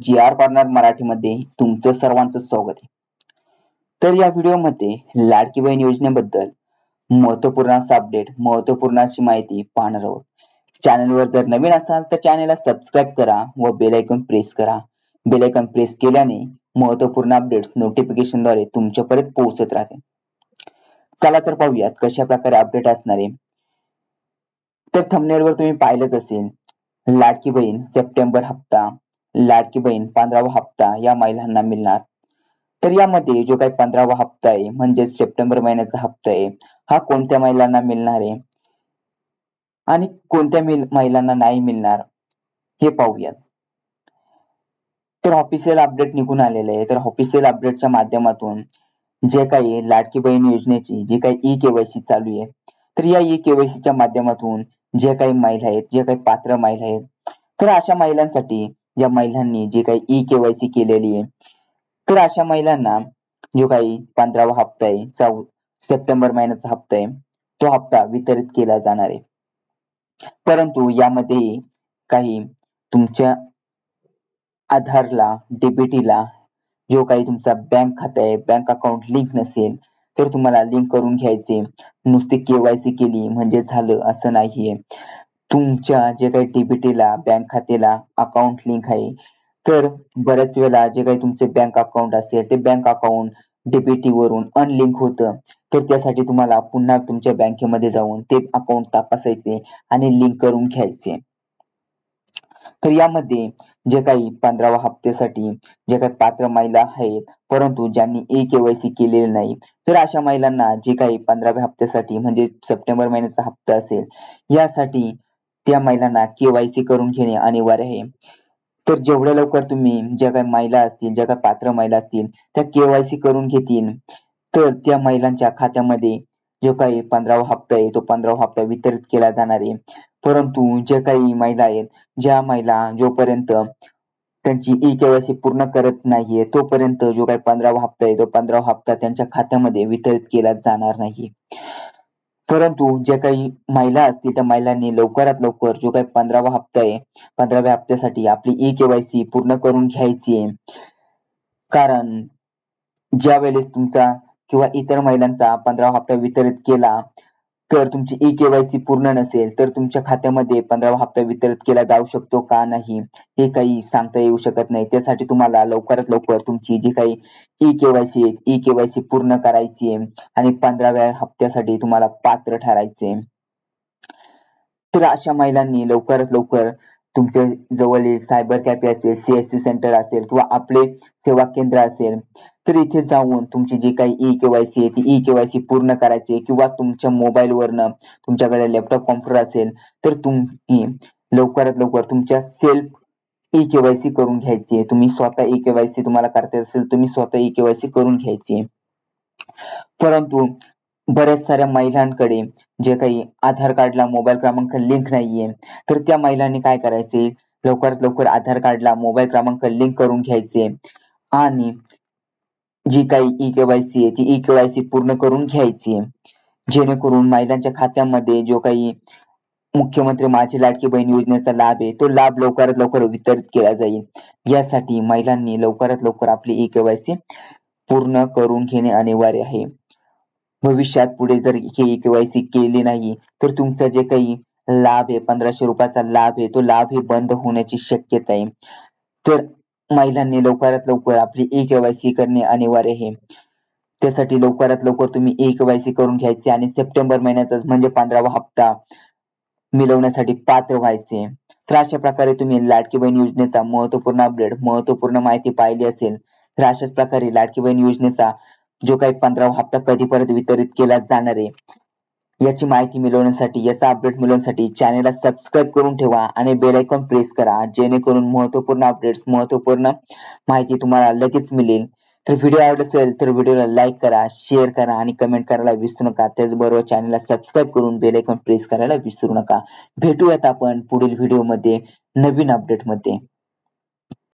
जी R corner मराठीमध्ये तुमचं सर्वांचं स्वागत आहे. तर या व्हिडिओमध्ये लाडकी बहीण योजनेबद्दल महत्त्वपूर्ण अपडेट महत्त्वपूर्ण अशी माहिती पाहणार आहोत. चॅनलवर जर नवीन असाल तर चॅनलला सबस्क्राईब करा व बेल आयकॉन प्रेस करा. बेल आयकॉन प्रेस केल्याने महत्त्वपूर्ण अपडेट्स नोटिफिकेशनद्वारे तुमच्यापर्यंत पोहोचत राहते. चला तर पाहूयात कशा प्रकारे अपडेट असणार आहे. तर थंबनेलवर तुम्ही पाहिलंच असेल लाडकी बहीण सप्टेंबर हप्ता. लाडकी बहीण पंधरावा हप्ता या महिलांना मिळणार. तर यामध्ये जो काही पंधरावा हप्ता आहे म्हणजेच सप्टेंबर महिन्याचा हप्ता आहे हा कोणत्या महिलांना मिळणार आहे? आणि कोणत्या महिलांना नाही मिळणार? हे पाहूयात. तर ऑफिशियल अपडेट निघून आलेले आहे. तर ऑफिशियल अपडेटच्या माध्यमातून जे काही लाडकी बहीण योजनेची जी काही ई केवायसी चालू आहे तर या ई केवायसीच्या माध्यमातून जे काही महिला आहेत जे काही पात्र महिला आहेत तर अशा महिलांसाठी ज्या महिलांनी जे काही ई केवायसी केलेली आहे तर अशा महिलांना जो काही पंधरावा हप्ता आहे चौ सप्टेंबर महिन्याचा हप्ता आहे तो हप्ता वितरित केला जाणार आहे. परंतु यामध्ये काही तुमच्या आधारला डीबीटीला जो काही तुमचा बँक खाता आहे बँक अकाउंट लिंक नसेल तर तुम्हाला लिंक करून घ्यायचे. नुसती केवायसी केली म्हणजे झालं असं नाहीये. तुमच्या जे काही डीबीटीला बँक खात्याला अकाउंट लिंक आहे तर बऱ्याच वेळेला जे काही तुमचे बँक अकाउंट असेल ते बँक अकाउंट डीबीटी वरून अनलिंक होतं. तर त्यासाठी तुम्हाला पुन्हा तुमच्या बँकेमध्ये जाऊन ते अकाउंट तपासायचे आणि लिंक करून घ्यायचे. तर यामध्ये जे काही पंधरावा हप्त्यासाठी जे काही पात्र महिला आहेत परंतु ज्यांनी ई केवायसी केलेली नाही तर अशा महिलांना जे काही पंधराव्या हप्त्यासाठी म्हणजे सप्टेंबर महिन्याचा हप्ता असेल यासाठी त्या महिलांना केवायसी करून घेणे अनिवार्य आहे. तर जेवढ्या लवकर तुम्ही ज्या काही महिला असतील ज्या काही पात्र महिला असतील त्या केवायसी करून घेतील तर त्या महिलांच्या खात्यामध्ये जो काही पंधरावा हप्ता आहे तो पंधरावा हप्ता वितरित केला जाणार आहे. परंतु ज्या काही महिला आहेत ज्या महिला जोपर्यंत त्यांची ई केवायसी पूर्ण करत नाहीये तोपर्यंत जो काही पंधरावा हप्ता आहे तो पंधरावा हप्ता त्यांच्या खात्यामध्ये वितरित केला जाणार नाही. परंतु जे काही महिला असतील त्या महिलांनी लवकरात लवकर जो काही पंधरावा हप्ता आहे पंधराव्या हप्त्यासाठी आपली ई केवायसी पूर्ण करून घ्यायची आहे. कारण ज्या वेळेस तुमचा किंवा इतर महिलांचा पंधरावा हप्ता वितरित केला तर तुमची ई केवायसी पूर्ण नसेल तर तुमच्या खात्यामध्ये पंधरावा हप्ता वितरित केला जाऊ शकतो का नाही हे काही सांगता येऊ शकत नाही. त्यासाठी तुम्हाला लवकरात लवकर तुमची जी काही ई केवायसी आहे ई केवायसी पूर्ण करायची आहे आणि पंधराव्या हप्त्यासाठी तुम्हाला पात्र ठरायचे तर अशा महिलांनी लवकरात लवकर तुमच्या जवळ सायबर कॅफे असेल सीएससी सेंटर असेल किंवा आपले सेवा केंद्र असेल तर इथे जाऊन तुमची जी काही ई केवायसी आहे ती ई केवायसी पूर्ण करायची किंवा तुमच्या मोबाईल वरनं तुमच्याकडे लॅपटॉप कॉम्प्युटर असेल तर तुम्ही लवकरात लवकर तुमच्या सेल्फ ई केवायसी करून घ्यायची आहे. तुम्ही स्वतः ई केवायसी तुम्हाला करता असेल तुम्ही स्वतः ई केवायसी करून घ्यायची परंतु बऱ्याच साऱ्या महिलांकडे जे काही आधार कार्डला मोबाईल क्रमांक लिंक नाहीये तर त्या महिलांनी काय करायचे? लवकरात लवकर आधार कार्डला मोबाईल क्रमांक लिंक करून घ्यायचे आणि जी काही ई केवायसी आहे ती ई केवायसी पूर्ण करून घ्यायची. जेणेकरून महिलांच्या खात्यामध्ये जो काही मुख्यमंत्री माझी लाडकी बहीण योजनेचा लाभ आहे तो लाभ लवकरात लवकर वितरित केला जाईल. यासाठी महिलांनी लवकरात लवकर आपली ई केवायसी पूर्ण करून घेणे अनिवार्य आहे. भविष्यात पुढे जर ही केवायसी केली नाही तर तुमचा जे काही लाभ आहे पंधराशे रुपयाचा लाभ आहे तो लाभ हे बंद होण्याची शक्यता आहे. तर महिलांनी लवकरात लवकर आपली ई केवायसी करणे अनिवार्य आहे. त्यासाठी लवकरात लवकर तुम्ही ई केवायसी करून घ्यायचे आणि सप्टेंबर महिन्याचा म्हणजे पंधरावा हप्ता मिळवण्यासाठी पात्र व्हायचे. तर अशा प्रकारे तुम्ही लाडकी बहीण योजनेचा महत्त्वपूर्ण अपडेट महत्त्वपूर्ण माहिती पाहिली असेल तर अशाच प्रकारे लाडकी बहीण योजनेचा जो काही पंधरावा हप्ता कधी परत वितरित केला जाणार आहे याची माहिती मिळवण्यासाठी याचा अपडेट मिळवण्यासाठी चॅनेलला सबस्क्राईब करून ठेवा आणि बेल आयकॉन प्रेस करा जेणेकरून महत्त्वपूर्ण अपडेट्स महत्त्वपूर्ण माहिती तुम्हाला लगेच मिळेल. तर व्हिडिओ आवडत असेल तर व्हिडिओला लाईक करा शेअर करा आणि कमेंट करायला विसरू नका. त्याचबरोबर चॅनलला सबस्क्राईब करून बेल आयकॉन प्रेस करायला विसरू नका. भेटूयात आपण पुढील व्हिडिओमध्ये नवीन अपडेटमध्ये.